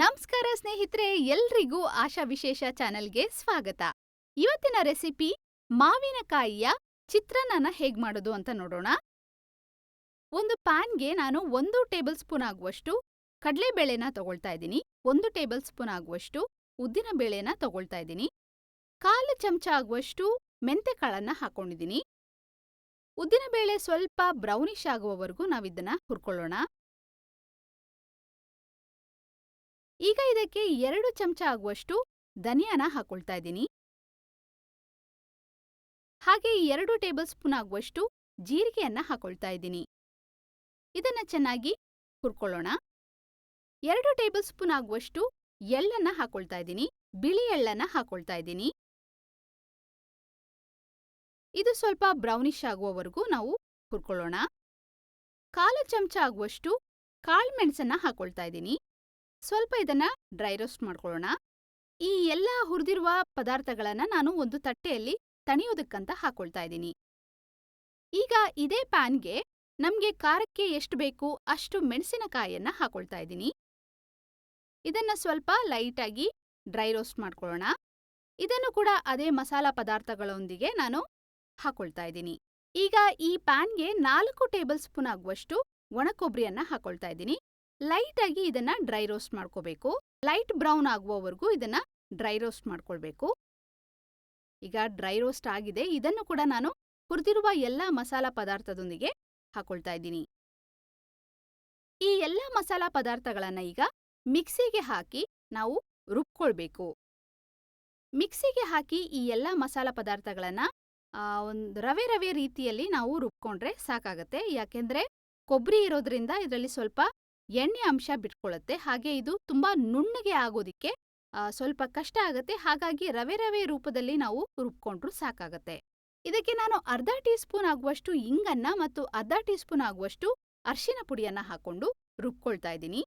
ನಮಸ್ಕಾರ ಸ್ನೇಹಿತರೆ, ಎಲ್ರಿಗೂ ಆಶಾ ವಿಶೇಷ ಚಾನೆಲ್ಗೆ ಸ್ವಾಗತ. ಇವತ್ತಿನ ರೆಸಿಪಿ ಮಾವಿನಕಾಯಿಯ ಚಿತ್ರಾನ್ನ ಹೇಗೆ ಮಾಡೋದು ಅಂತ ನೋಡೋಣ. ಒಂದು ಪ್ಯಾನ್ಗೆ ನಾನು ಒಂದು ಟೇಬಲ್ ಸ್ಪೂನ್ ಆಗುವಷ್ಟು ಕಡಲೆಬೇಳೆನ ತಗೊಳ್ತಾ ಇದ್ದೀನಿ. ಒಂದು ಟೇಬಲ್ ಸ್ಪೂನ್ ಆಗುವಷ್ಟು ಉದ್ದಿನ ಬೇಳೆನ ತಗೊಳ್ತಾ ಇದ್ದೀನಿ. ಕಾಲು ಚಮಚ ಆಗುವಷ್ಟು ಮೆಂತೆಕಾಳನ್ನ ಹಾಕೊಂಡಿದ್ದೀನಿ. ಉದ್ದಿನ ಬೇಳೆ ಸ್ವಲ್ಪ ಬ್ರೌನಿಶ್ ಆಗುವವರೆಗೂ ನಾವಿದನ್ನ ಹುರ್ಕೊಳ್ಳೋಣ. ಈಗ ಇದಕ್ಕೆ ಎರಡು ಚಮಚ ಆಗುವಷ್ಟು ಧನಿಯಾನ ಹಾಕೊಳ್ತಾ ಇದ್ದೀನಿ. ಹಾಗೆ ಎರಡು ಟೇಬಲ್ ಸ್ಪೂನ್ ಆಗುವಷ್ಟು ಜೀರಿಗೆಯನ್ನ ಹಾಕೊಳ್ತಾ ಇದ್ದೀನಿ. ಇದನ್ನ ಚೆನ್ನಾಗಿ ಹುರ್ಕೊಳ್ಳೋಣ. ಎರಡು ಟೇಬಲ್ ಸ್ಪೂನ್ ಆಗುವಷ್ಟು ಎಳ್ಳನ್ನ ಹಾಕೊಳ್ತಾ ಇದ್ದೀನಿ. ಬಿಳಿ ಎಳ್ಳನ್ನ ಹಾಕೊಳ್ತಾ ಇದ್ದೀನಿ. ಇದು ಸ್ವಲ್ಪ ಬ್ರೌನಿಶ್ ಆಗುವವರೆಗೂ ನಾವು ಹುರ್ಕೊಳ್ಳೋಣ. ಕಾಲು ಚಮಚ ಆಗುವಷ್ಟು ಕಾಳುಮೆಣಸನ್ನ ಹಾಕೊಳ್ತಾ ಇದ್ದೀನಿ. ಸ್ವಲ್ಪ ಇದನ್ನ ಡ್ರೈ ರೋಸ್ಟ್ ಮಾಡ್ಕೊಳ್ಳೋಣ. ಈ ಎಲ್ಲ ಹುರಿದಿರುವ ಪದಾರ್ಥಗಳನ್ನ ನಾನು ಒಂದು ತಟ್ಟೆಯಲ್ಲಿ ತಣಿಯೋದಕ್ಕಂತ ಹಾಕೊಳ್ತಾ ಇದ್ದೀನಿ. ಈಗ ಇದೇ ಪ್ಯಾನ್ಗೆ ನಮ್ಗೆ ಖಾರಕ್ಕೆ ಎಷ್ಟು ಬೇಕು ಅಷ್ಟು ಮೆಣಸಿನಕಾಯಿಯನ್ನ ಹಾಕೊಳ್ತಾ ಇದ್ದೀನಿ. ಇದನ್ನ ಸ್ವಲ್ಪ ಲೈಟಾಗಿ ಡ್ರೈ ರೋಸ್ಟ್ ಮಾಡ್ಕೊಳ್ಳೋಣ. ಇದನ್ನು ಕೂಡ ಅದೇ ಮಸಾಲ ಪದಾರ್ಥಗಳೊಂದಿಗೆ ನಾನು ಹಾಕೊಳ್ತಾ ಇದ್ದೀನಿ. ಈಗ ಈ ಪ್ಯಾನ್ಗೆ ನಾಲ್ಕು ಟೇಬಲ್ ಸ್ಪೂನ್ ಆಗುವಷ್ಟು ಒಣಕೊಬ್ಬರಿಯನ್ನ ಹಾಕೊಳ್ತಾ ಇದ್ದೀನಿ. ಲೈಟ್ ಆಗಿ ಇದನ್ನ ಡ್ರೈ ರೋಸ್ಟ್ ಮಾಡ್ಕೋಬೇಕು. ಲೈಟ್ ಬ್ರೌನ್ ಆಗುವವರೆಗೂ ಇದನ್ನ ಡ್ರೈ ರೋಸ್ಟ್ ಮಾಡ್ಕೊಳ್ಬೇಕು. ಈಗ ಡ್ರೈ ರೋಸ್ಟ್ ಆಗಿದೆ. ಇದನ್ನು ಕೂಡ ನಾನು ಹುರಿದಿರುವ ಎಲ್ಲ ಮಸಾಲ ಪದಾರ್ಥದೊಂದಿಗೆ ಹಾಕೊಳ್ತಾ ಇದ್ದೀನಿ. ಈ ಎಲ್ಲ ಮಸಾಲ ಪದಾರ್ಥಗಳನ್ನ ಈಗ ಮಿಕ್ಸಿಗೆ ಹಾಕಿ ನಾವು ರುಬ್ಕೊಳ್ಬೇಕು. ಮಿಕ್ಸಿಗೆ ಹಾಕಿ ಈ ಎಲ್ಲ ಮಸಾಲ ಪದಾರ್ಥಗಳನ್ನ ಒಂದು ರವೆ ರವೆ ರೀತಿಯಲ್ಲಿ ನಾವು ರುಬ್ಕೊಂಡ್ರೆ ಸಾಕಾಗತ್ತೆ. ಯಾಕೆಂದ್ರೆ ಕೊಬ್ಬರಿ ಇರೋದ್ರಿಂದ ಇದರಲ್ಲಿ ಸ್ವಲ್ಪ ಎಣ್ಣೆ ಅಂಶ ಬಿಟ್ಕೊಳ್ಳುತ್ತೆ ಹಾಗೆ ಇದು ತುಂಬಾ ನುಣ್ಣಗೆ ಆಗೋದಿಕ್ಕೆ ಸ್ವಲ್ಪ ಕಷ್ಟ ಆಗುತ್ತೆ. ಹಾಗಾಗಿ ರವೆ ರವೆ ರೂಪದಲ್ಲಿ ನಾವು ರುಬ್ಕೊಂಡ್ರು ಸಾಕಾಗತ್ತೆ. ಇದಕ್ಕೆ ನಾನು ಅರ್ಧ ಟೀ ಸ್ಪೂನ್ ಆಗುವಷ್ಟು ಇಂಗನ್ನ ಮತ್ತು ಅರ್ಧ ಟೀ ಸ್ಪೂನ್ ಆಗುವಷ್ಟು ಅರ್ಶಿನ ಪುಡಿಯನ್ನ ಹಾಕೊಂಡು ರುಬ್ಕೊಳ್ತಾ ಇದ್ದೀನಿ.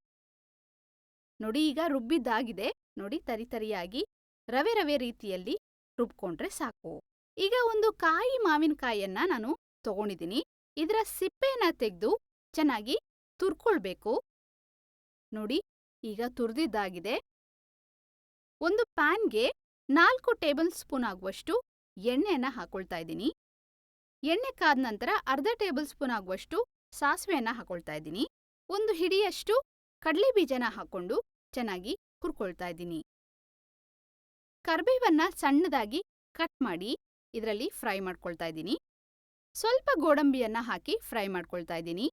ನೋಡಿ, ಈಗ ರುಬ್ಬಿದ್ದಾಗಿದೆ. ನೋಡಿ ತರಿತರಿಯಾಗಿ ರವೆ ರವೆ ರೀತಿಯಲ್ಲಿ ರುಬ್ಕೊಂಡ್ರೆ ಸಾಕು. ಈಗ ಒಂದು ಕಾಯಿ ಮಾವಿನಕಾಯಿಯನ್ನ ನಾನು ತಗೊಂಡಿದ್ದೀನಿ. ಇದರ ಸಿಪ್ಪೆನ ತೆಗೆದು ಚೆನ್ನಾಗಿ ತುರ್ಕೊಳ್ಬೇಕು. ನೋಡಿ, ಈಗ ತುರಿದಿದ್ದಾಗಿದೆ. ಒಂದು ಪ್ಯಾನ್ಗೆ ನಾಲ್ಕು ಟೇಬಲ್ ಸ್ಪೂನ್ ಆಗುವಷ್ಟು ಎಣ್ಣೆಯನ್ನ ಹಾಕೊಳ್ತಾ ಇದ್ದೀನಿ. ಎಣ್ಣೆ ಕಾದ ನಂತರ ಅರ್ಧ ಟೇಬಲ್ ಸ್ಪೂನ್ ಆಗುವಷ್ಟು ಸಾಸಿವೆಯನ್ನ ಹಾಕೊಳ್ತಾ ಇದ್ದೀನಿ. ಒಂದು ಹಿಡಿಯಷ್ಟು ಕಡಲೆ ಬೀಜನ ಹಾಕೊಂಡು ಚೆನ್ನಾಗಿ ಹುರ್ಕೊಳ್ತಾ ಇದ್ದೀನಿ. ಕರ್ಬೇವನ್ನ ಸಣ್ಣದಾಗಿ ಕಟ್ ಮಾಡಿ ಇದರಲ್ಲಿ ಫ್ರೈ ಮಾಡ್ಕೊಳ್ತಾ ಇದ್ದೀನಿ. ಸ್ವಲ್ಪ ಗೋಡಂಬಿಯನ್ನ ಹಾಕಿ ಫ್ರೈ ಮಾಡ್ಕೊಳ್ತಾ ಇದ್ದೀನಿ.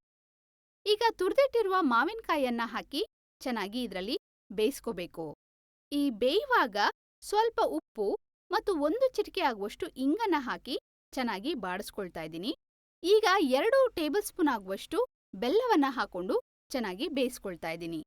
ಈಗ ತುರ್ದಿಟ್ಟಿರುವ ಮಾವಿನಕಾಯಿಯನ್ನ ಹಾಕಿ ಚೆನ್ನಾಗಿ ಇದರಲ್ಲಿ ಬೇಯಿಸ್ಕೋಬೇಕು. ಈ ಬೇಯುವಾಗ ಸ್ವಲ್ಪ ಉಪ್ಪು ಮತ್ತು ಒಂದು ಚಿಟಿಕೆ ಆಗುವಷ್ಟು ಇಂಗನ್ನ ಹಾಕಿ ಚೆನ್ನಾಗಿ ಬಾಡಿಸ್ಕೊಳ್ತಾ ಇದ್ದೀನಿ. ಈಗ ಎರಡು ಟೇಬಲ್ ಸ್ಪೂನ್ ಆಗುವಷ್ಟು ಬೆಲ್ಲವನ್ನ ಹಾಕೊಂಡು ಚೆನ್ನಾಗಿ ಬೇಯಿಸ್ಕೊಳ್ತಾ ಇದ್ದೀನಿ.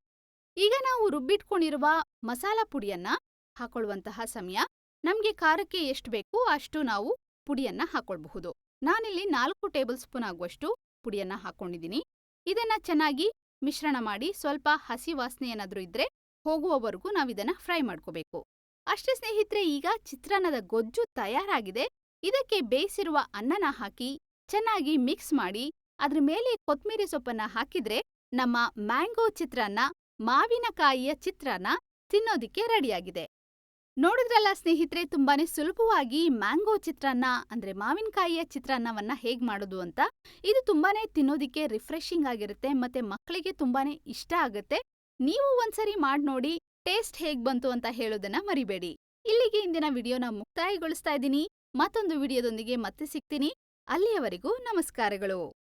ಈಗ ನಾವು ರುಬ್ಬಿಟ್ಕೊಂಡಿರುವ ಮಸಾಲ ಪುಡಿಯನ್ನ ಹಾಕೊಳ್ಳುವಂತಹ ಸಮಯ. ನಮ್ಗೆ ಖಾರಕ್ಕೆ ಎಷ್ಟು ಬೇಕು ಅಷ್ಟು ನಾವು ಪುಡಿಯನ್ನ ಹಾಕೊಳ್ಬಹುದು. ನಾನಿಲ್ಲಿ ನಾಲ್ಕು ಟೇಬಲ್ ಸ್ಪೂನ್ ಆಗುವಷ್ಟು ಪುಡಿಯನ್ನ ಹಾಕೊಂಡಿದ್ದೀನಿ. ಇದನ್ನ ಚೆನ್ನಾಗಿ ಮಿಶ್ರಣ ಮಾಡಿ ಸ್ವಲ್ಪ ಹಸಿ ವಾಸನೆ ಏನಾದರೂ ಇದ್ದರೆ ಹೋಗುವವರೆಗೂ ನಾವಿದನ್ನ ಫ್ರೈ ಮಾಡ್ಕೋಬೇಕು. ಅಷ್ಟೇ ಸ್ನೇಹಿತರೆ, ಈಗ ಚಿತ್ರಾನ್ನದ ಗೊಜ್ಜು ತಯಾರಾಗಿದೆ. ಇದಕ್ಕೆ ಬೇಯಿಸಿರುವ ಅನ್ನನ ಹಾಕಿ ಚೆನ್ನಾಗಿ ಮಿಕ್ಸ್ ಮಾಡಿ ಅದ್ರ ಮೇಲೆ ಕೊತ್ತಂಬರಿ ಸೊಪ್ಪನ್ನ ಹಾಕಿದ್ರೆ ನಮ್ಮ ಮ್ಯಾಂಗೋ ಚಿತ್ರಾನ್ನ, ಮಾವಿನಕಾಯಿಯ ಚಿತ್ರಾನ್ನ ತಿನ್ನೋದಿಕ್ಕೆ ರೆಡಿಯಾಗಿದೆ. ನೋಡಿದ್ರಲ್ಲ ಸ್ನೇಹಿತರೆ, ತುಂಬಾನೇ ಸುಲಭವಾಗಿ ಮ್ಯಾಂಗೋ ಚಿತ್ರಾನ್ನ, ಅಂದ್ರೆ ಮಾವಿನಕಾಯಿಯ ಚಿತ್ರಾನ್ನವನ್ನ ಹೇಗ್ ಮಾಡೋದು ಅಂತ? ಇದು ತುಂಬಾನೇ ತಿನ್ನೋದಿಕ್ಕೆ ರಿಫ್ರೆಶಿಂಗ್ ಆಗಿರುತ್ತೆ ಮತ್ತೆ ಮಕ್ಕಳಿಗೆ ತುಂಬಾನೇ ಇಷ್ಟ ಆಗುತ್ತೆ. ನೀವು ಒಂದ್ಸರಿ ಮಾಡಿ ನೋಡಿ, ಟೇಸ್ಟ್ ಹೇಗ್ ಬಂತು ಅಂತ ಹೇಳೋದನ್ನ ಮರಿಬೇಡಿ. ಇಲ್ಲಿಗೆ ಇಂದಿನ ವಿಡಿಯೋನ ಮುಕ್ತಾಯಗೊಳಿಸ್ತಾ ಇದ್ದೀನಿ. ಮತ್ತೊಂದು ವಿಡಿಯೋದೊಂದಿಗೆ ಮತ್ತೆ ಸಿಗ್ತೀನಿ. ಅಲ್ಲಿಯವರೆಗೂ ನಮಸ್ಕಾರಗಳು.